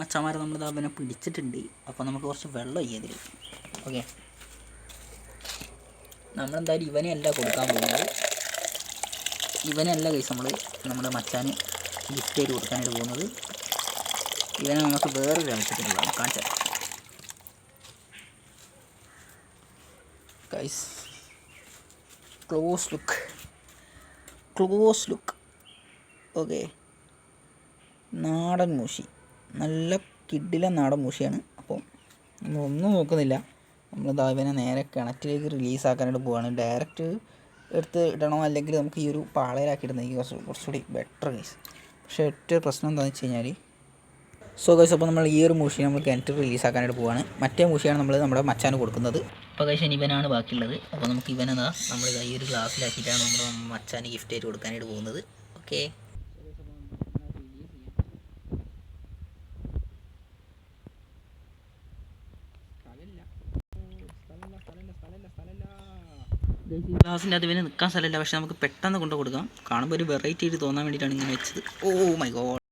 മച്ചന്മാരെ നമ്മൾ അവനെ പിടിച്ചിട്ടുണ്ട്. അപ്പോൾ നമുക്ക് കുറച്ച് വെള്ളം ഇതിൽ ഓക്കെ നമ്മളെന്തായാലും ഇവനെയല്ല കൊടുക്കാൻ പോകുന്നത്. ഇവനല്ല കൈസ് നമ്മൾ നമ്മുടെ മച്ചാന് ഗിഫ്റ്റ് ചെയ്ത് കൊടുക്കാനായിട്ട് പോകുന്നത്. ഇവനെ നമുക്ക് വേറൊരു ആവശ്യത്തിനുള്ളതാണ്. കാണിച്ചാൽ കൈസ് close look close look okay നാടൻ മൂശി. നല്ല കിഡിലെ നാടൻ മൂശിയാണ് അപ്പോൾ നമ്മളൊന്നും നോക്കുന്നില്ല. നമ്മൾ ഇവനെ നേരെ കിണറ്റിലേക്ക് റിലീസാക്കാനായിട്ട് പോവാണ്. ഡയറക്റ്റ് എടുത്ത് ഇടണോ അല്ലെങ്കിൽ നമുക്ക് ഈ ഒരു പാളയിലാക്കി ഇടുന്നെങ്കിൽ കുറച്ച് കുറച്ചുകൂടി ബെറ്റർ ഗൈസ് പക്ഷേ ഏറ്റവും പ്രശ്നം എന്താണെന്ന് വെച്ച് കഴിഞ്ഞാൽ സോ ഗൈസ് അപ്പോൾ നമ്മൾ ഈ ഒരു മൂഷി നമ്മൾ കിണറ്റ് റിലീസാക്കാനായിട്ട് പോവാണ്. മറ്റേ മൂഷിയാണ് നമ്മൾ നമ്മുടെ മച്ചാന് കൊടുക്കുന്നത്. അപ്പോൾ ഗൈസ് ഇവനാണ് ബാക്കിയുള്ളത്. അപ്പോൾ നമുക്ക് ഇവനെന്താ നമ്മൾ ഈ ഒരു ഗ്ലാസ്സിലാക്കിയിട്ടാണ് നമ്മുടെ മച്ചാന് ഗിഫ്റ്റ് ആയിട്ട് കൊടുക്കാനായിട്ട് പോകുന്നത്. ഓക്കെ ഗ്ലാസിന്റെ അത് ഇവന് നിൽക്കാൻ സ്ഥലമില്ല. പക്ഷെ നമുക്ക് പെട്ടെന്ന് കൊണ്ട് കൊടുക്കാം. കാണുമ്പോൾ ഒരു വെറൈറ്റി ആയിട്ട് തോന്നാൻ വേണ്ടിയിട്ടാണ് ഇങ്ങനെ വെച്ചത്. Oh my God